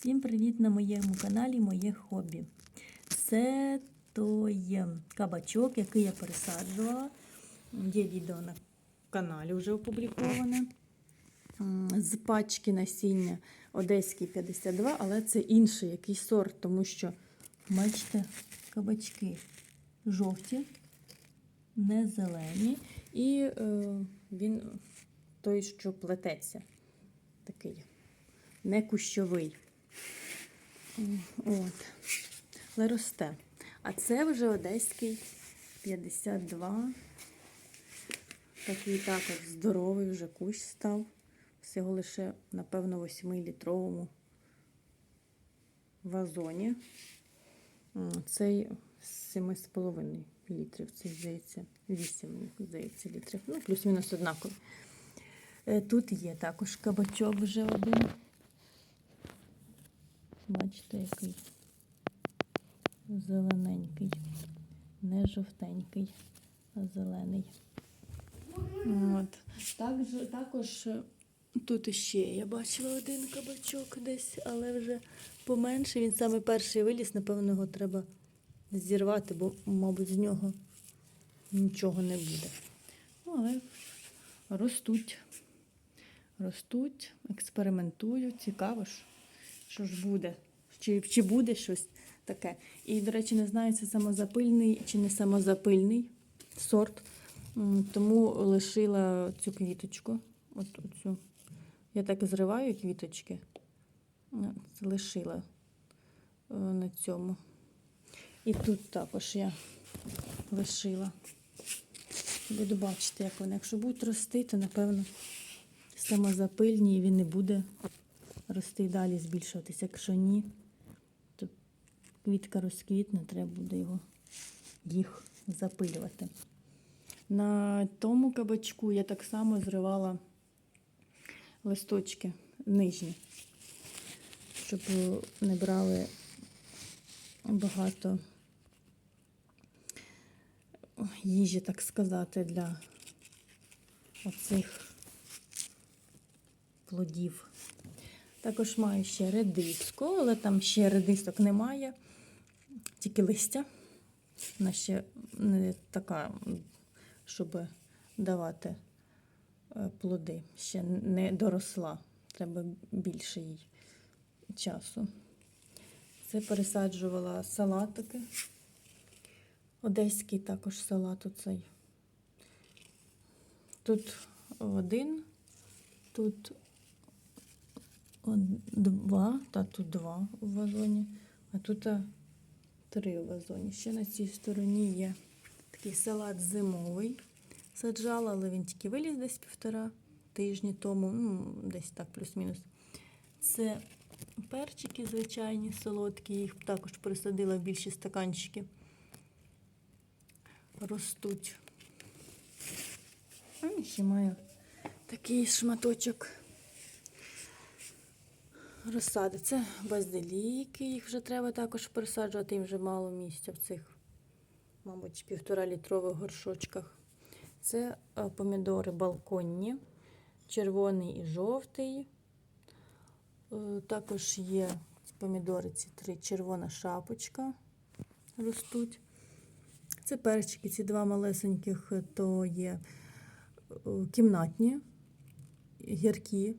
Всім привіт на моєму каналі Моє хобі. Це той кабачок, який я пересаджувала. Є відео на каналі вже опубліковане. З пачки насіння Одеський 52, але це інший якийсь сорт, тому що, бачите, кабачки жовті, не зелені. І е, він той, що плететься. Такий не кущовий. От. Але росте. А це вже одеський 52. Такий також здоровий вже кущ став. Всього лише, напевно, 8-літровому вазоні. Цей 7,5 літрів. Це, здається, 8, здається, літрів. Ну, плюс-мінус однаково. Е, Тут є також кабачок вже один. Бачите, який зелененький, не жовтенький, а зелений. От. Також, також е, тут іще я бачила один кабачок десь, але вже поменше. Він саме перший виліз, напевно, його треба зірвати, бо, мабуть, з нього нічого не буде. Ну, але ростуть. Ростуть, експериментують, цікаво ж, що ж буде, чи, чи буде щось таке. І, до речі, не знаю, це самозапильний чи не самозапильний сорт. Тому лишила цю квіточку. От цю. Я так зриваю квіточки. Е, лишила е, на цьому. І тут також я лишила. Буду бачити, як вони. Якщо будуть рости, то напевно самозапильні і він не буде рости і далі збільшуватися. Якщо ні, то квітка розквітне, треба буде його їх запилювати. На тому кабачку я так само зривала листочки нижні, щоб не брали багато їжі, так сказати, для оцих плодів. Також маю ще редиску, але там ще редисок немає, тільки листя. Вона ще не така, щоб давати е, плоди. Ще не доросла. Треба більше їй часу. Це пересаджувала салатики. Одеський також салат оцей. Тут один, тут два, та тут два у вазоні, а тут три у вазоні. Ще на цій стороні є такий салат зимовий. Саджала, але він тільки виліз десь півтора тижні тому, ну, десь так, плюс-мінус. Це перчики звичайні, солодкі, їх також присадила в більші стаканчики. Ростуть. А ще маю такий шматочок розсади. Це базиліки, їх вже треба також пересаджувати, їм вже мало місця в цих, мабуть, півтора літрових горшочках. Це е, помідори балконні, червоний і жовтий. Е, Також є помідори ці три червона шапочка ростуть. Це перчики, ці два малесеньких, е, то є кімнатні, гіркі.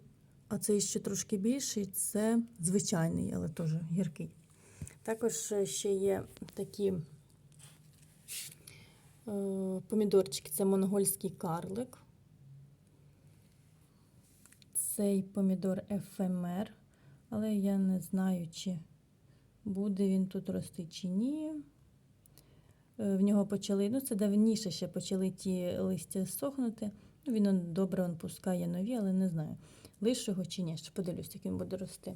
А цей ще трошки більший це звичайний, але теж гіркий. Також ще є такі е, помідорчики, це монгольський карлик. Цей помідор ефемер, але я не знаю, чи буде він тут рости чи ні. Е, В нього почали, ну це давніше ще почали ті листя сохнути. Ну, Він добре он пускає нові, але не знаю, лишу його чи ні. Ще подивлюсь, як він буде рости.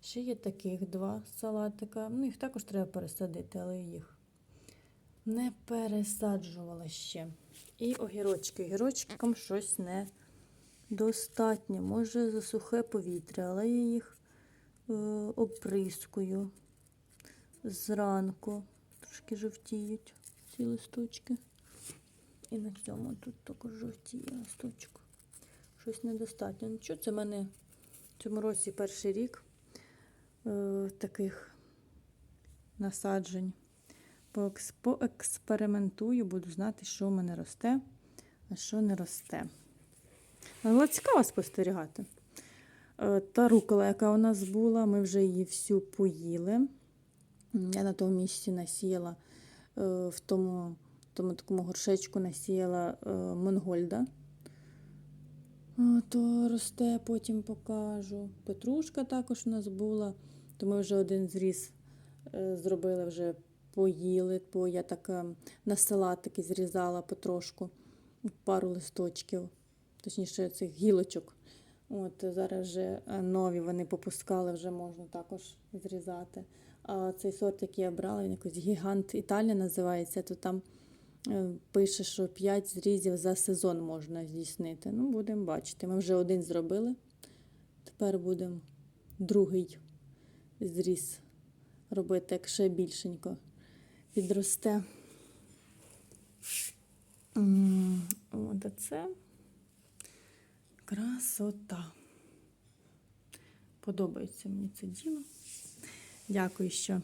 Ще є таких два салатика. Ну, їх також треба пересадити, але їх не пересаджувала ще. І огірочки. Огірочкам щось не достатньо. Може, за сухе повітря, але я їх е, оприскую зранку. Трошки жовтіють ці листочки. І на цьому тут також жовтіє листочок. Щось недостатньо. Ну, що це в мене в цьому році перший рік е, таких насаджень. Поекспериментую, буду знати, що в мене росте, а що не росте. Але цікаво спостерігати. Е, Та рукола, яка у нас була, ми вже її всю поїли. Я на тому місці насіяла е, в тому, тому такому горшечку насіяла е, Монгольда. То росте, потім покажу. Петрушка також у нас була, то ми вже один зріз е, зробили, вже поїли, бо я так е, на салатики зрізала потрошку пару листочків, точніше цих гілочок. От зараз вже е, нові вони попускали, вже можна також зрізати. А цей сорт, який я брала, він якийсь гігант Італія називається, то там пише, що 5 зрізів за сезон можна здійснити. Ну, будемо бачити. Ми вже один зробили. Тепер будемо другий зріз робити, як ще більшенько підросте. От це красота. Подобається мені це діло. Дякую, що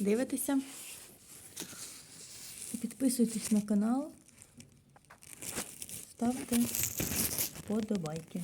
дивитеся. Підписуйтесь на канал, ставте вподобайки.